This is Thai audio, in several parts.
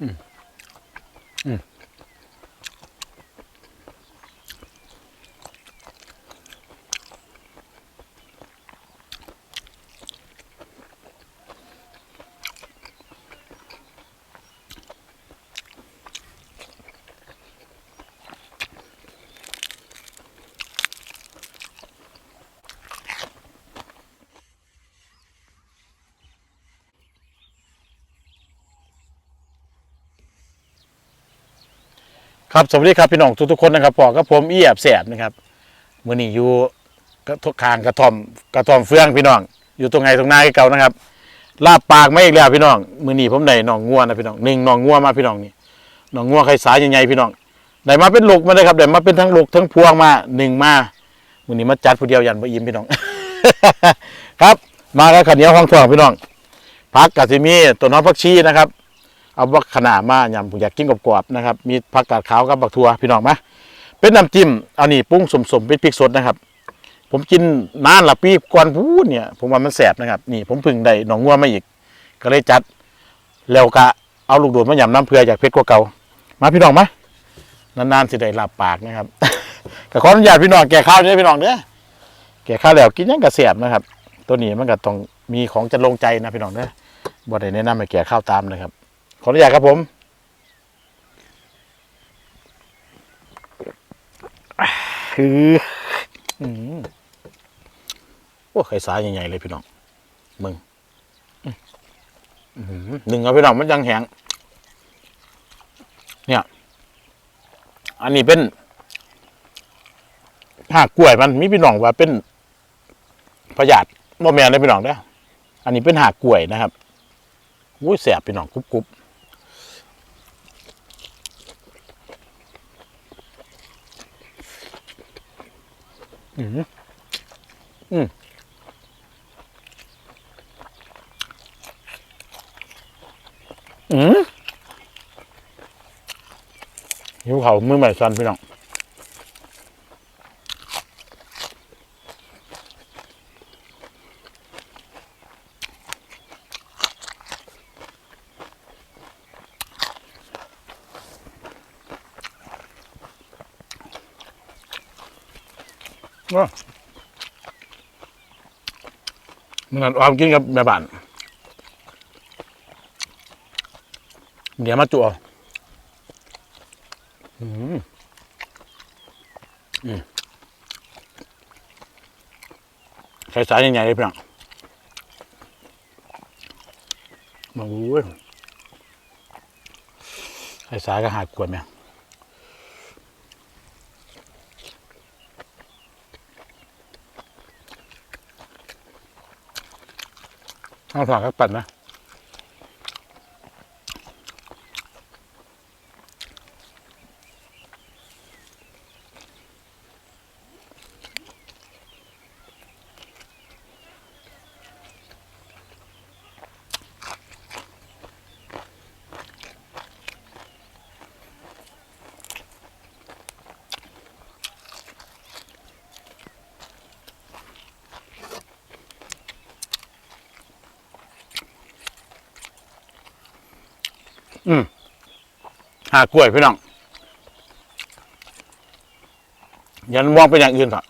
อืม ครับสวัสดีครับพี่น้องทุกๆคนนะครับพอกับผมเอียบแสบนะครับมือนี้อยู่กระทคางกระท่อมกระท่อมเฟืองพี่น้อง อยู่ตรงไหนตรงหน้าเก่านะครับ ลาบปากไม่อีกแล้วพี่น้องมือนี้ผมได้หนองงัวนะพี่น้องหนึ่งหนองงัวมาพี่น้องนี่หนองงัวไข่สายใหญ่ๆพี่น้องได้มาเป็นลูกมาเลยครับได้มาเป็นทั้งลูกทั้งพวงมาหนึ่งมามือนี้มาจัดผู้เดียวยันบ่อิ่มพี่น้อง ครับ มาแล้วขันเหนียวห้องทองพี่น้องพักกะสิมีตัวน้องพักชีนะครับ เอาบักขนาดมายำผมอยากกินกรอบๆนะครับ มีผักกาดขาวกับบักทัวพี่น้องมาเป็นน้ำจิ้มอานี่ปรุงสมๆเป็นพริกสดนะครับ ผมกินนานละปีก่อนพูดเนี่ย ผมว่ามันแสบนะครับ นี่ผมพึ่งได้หนองงัวมาอีก ก็เลยจัดแล้วก็เอาลูกโดดมายำน้ำเพื่ออยากเผ็ดกว่าเก่ามาพี่น้องมานานๆสิได้ลาบปากนะครับก็ขออนุญาตพี่น้องแก่ข้าวเด้พี่น้องเด้อแก่ข้าวแล้วกินยังกระเสียบนะครับ ตัวนี้มันก็ต้องมีของจะลงใจนะพี่น้องเด้อบ่ได้แนะนำให้แก่ข้าวตามนะครับ ขออนุญาตครับผมคือโอ้ไข่สายใหญ่ๆเลยพี่น้องมึงหนึ่งเอาพี่น้องมันยังแหงเนี่ย อันนี้เป็นหักกล้วยมันมีพี่น้องว่าเป็นพยาธิบ่แม่นเลยพี่น้องเด้ออันนี้เป็นหักกล้วยนะครับอุ้ยแสบพี่น้องกรุบกรุบ อืมอืมอืมหิวเขามือใหม่ซันพี่น้อง มันออมกินกับแม่บ้านเดี๋ยวมาจั่วอืมอืมใส่สายใหญ่ๆเลยพี่น้องมาอุ้ยใส่สายก็หาดกวนเนี่ย เอาถอดกับปัดนะ อืม หากล้วยพี่น้องยันมองเป็นอย่างอื่นเถอะ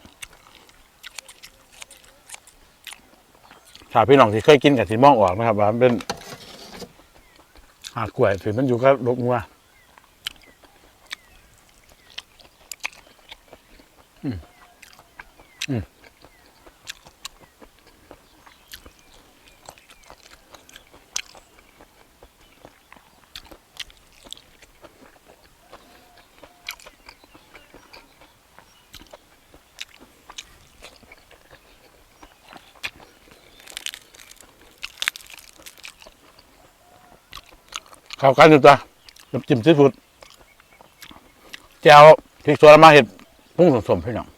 ถ้าพี่น้องที่เคยกินกับที่มองออกนะครับว่ามันเป็นหากล้วยถือมันอยู่กับลกงัวอืม เข้ากันอยู่จ้ะน้ำจิ้มซีฟู้ดแจ่วพริกสวนมาเห็ดปรุงสมๆพี่น้อง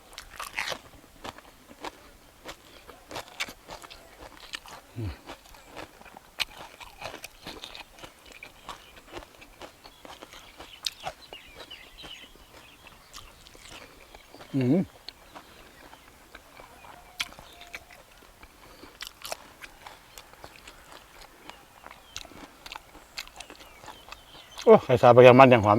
อืม โอ้ไข่สาบะแกงมันอย่างหอม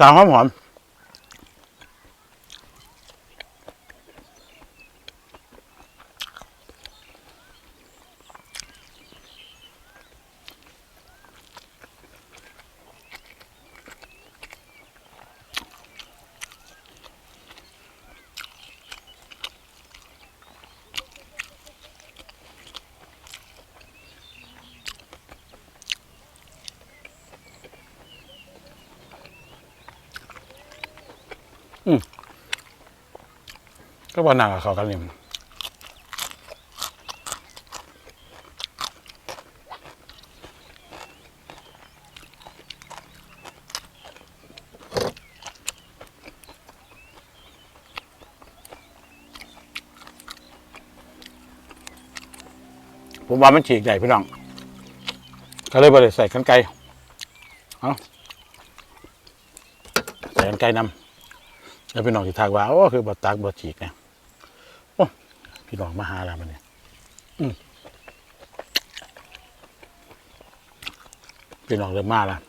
สาหอมหอม ก็ว่าหนักกับเขากันนี่ผมว่ามันฉีกใหญ่พี่น้อง ก็เลยบริใส่กันไกลเอาใส่กันไกลนำ แล้วพี่น้องที่ทักว่าโอ้คือบัตักบัฉีกเนี่ยโอ้พี่น้องมาหาแล้วมันเนี่ยอืมพี่น้องเริ่มมาแล้ว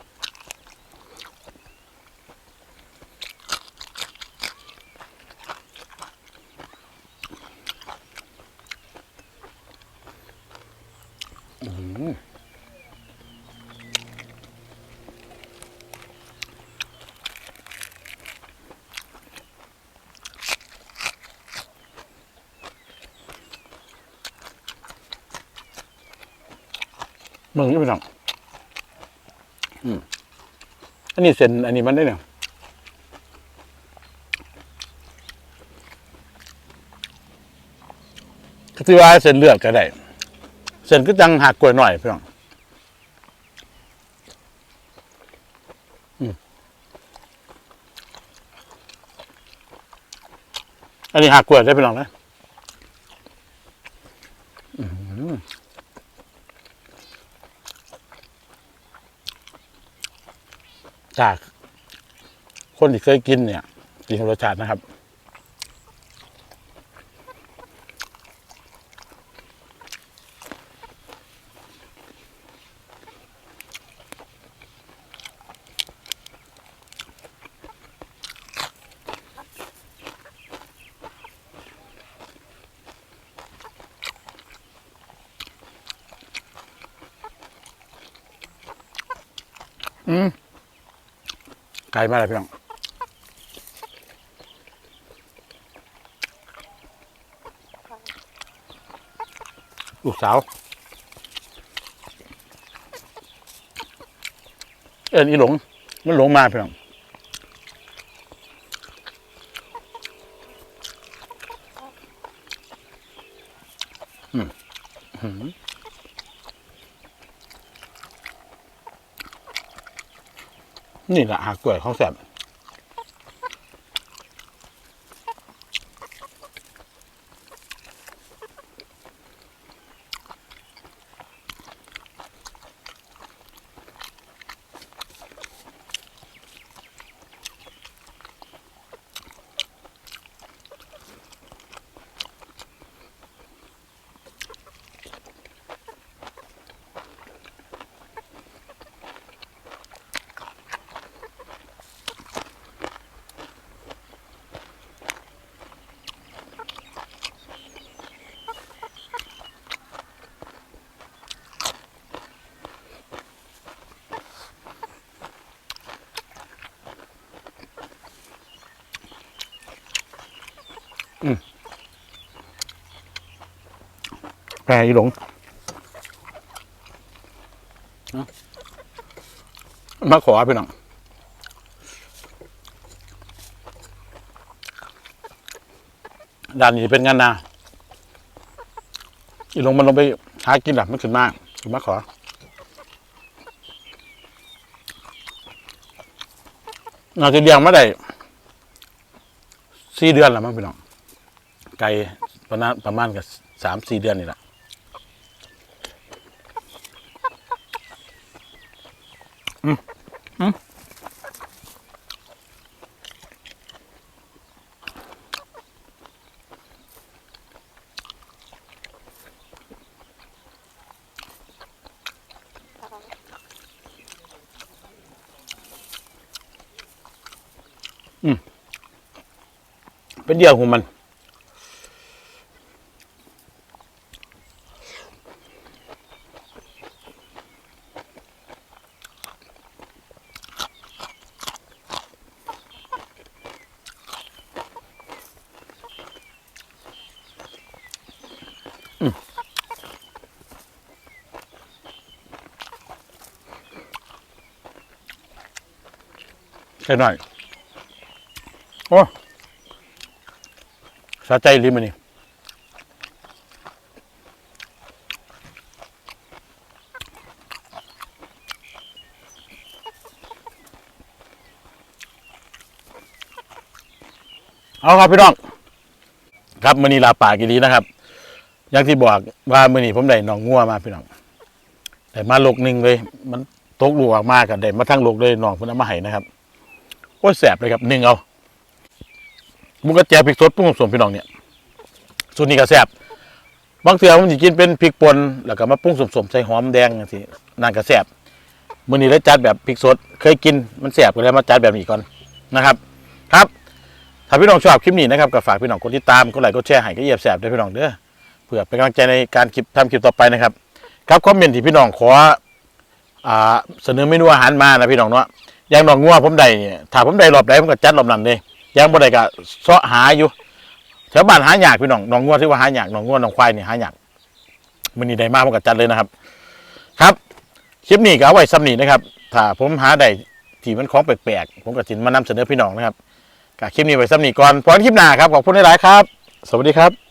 มึงนี่พี่น้องอืมอันนี้เส้นอันนี้มันได้เนี่ยก็ที่ว่าเส้นเลือดก็ได้ เส้นก็จังหักกล้วยหน่อยพี่น้องอืมอันนี้หักกล้วยได้พี่น้องนะอื้อหือ จาก คนที่เคยกินเนี่ยกินรสชาตินะครับอืม ไกลมากเลยพี่น้องลูกสาว เอ็นอีหลง มันหลงมาพี่น้องอืมอื้อหือ นี่แหละหากล้วยของแสบ แพรอีหลงมาขอพี่น้องด้านนี้เป็นงานนาอีลงมันลงไปหากินหลับมันขึ้นมากขึ้นมาขอเราจะเลี้ยงมาได้สี่เดือนแล้วมั้งพี่น้อง ไก่ประมาณประมาณกับสามสี่เดือนนี่แหละอืมอืม เป็นเดียวของมัน แค่หน่อย โอ้สะใจลิมันนี่เอาครับพี่น้อง ครับมือนีลาป่ากีรีนะครับ อย่างที่บอกว่ามือนีผมได้หนองงัวมาพี่น้องได้มาลกหนึ่งเลย มันตกลูกออกมากันได้มาทั้งลกเลยหนองพิ่นเอามาให้นะครับ โอ้ยแสบเลยครับหนึ่งเอามุกกระเจียพริกสดปรุงสมพี่น้องเนี่ยส่วนนี้ก็แสบบางเทื่อผมจะกินเป็นพริกป่นแล้วก็มาปรุงสมๆใส่หอมแดงอย่านั่นก็แสบมื้อนี้เลยจัดแบบพริกสด เคยกินมันแสบก็เลยมาจัดแบบนี้ก่อนนะครับครับถ้าพี่น้องชอบคลิปนี้นะครับก็ฝากพี่น้องกดติดตามกดไลค์กดแชร์ให้ก็เหยียบแสบด้วยพี่น้องเด้อเพื่อเป็นกำลังใจในการคลิปทำคลิปต่อไปนะครับ ครับคอมเมนต์ที่พี่น้องขออเสนอเมนูอาหารมานะพี่น้องเนาะ อย่างหนองงัวผมได้เนี่ยถ้าผมได้รอบใดผมก็จัดรอบนั้นเลยอย่างบ่ได้ก็เสาะหาอยู่แถวบ้านหายากพี่น้องหนองงัวที่ว่าหายากหนองงัวหนองควายนี่หายากมื้อนี้ได้มากผมก็จัดเลยนะครับ ครับคลิปนี้ก็เอาไว้ซ้ำนี้นะครับ ถ้าผมหาได้ที่มันของแปลกๆผมก็สินมานำเสนอพี่น้องนะครับก็คลิปนี้ไว้ซ้ำนี้ก่อนพอกันคลิปหน้าครับขอบคุณหลายๆครับ สวัสดีครับ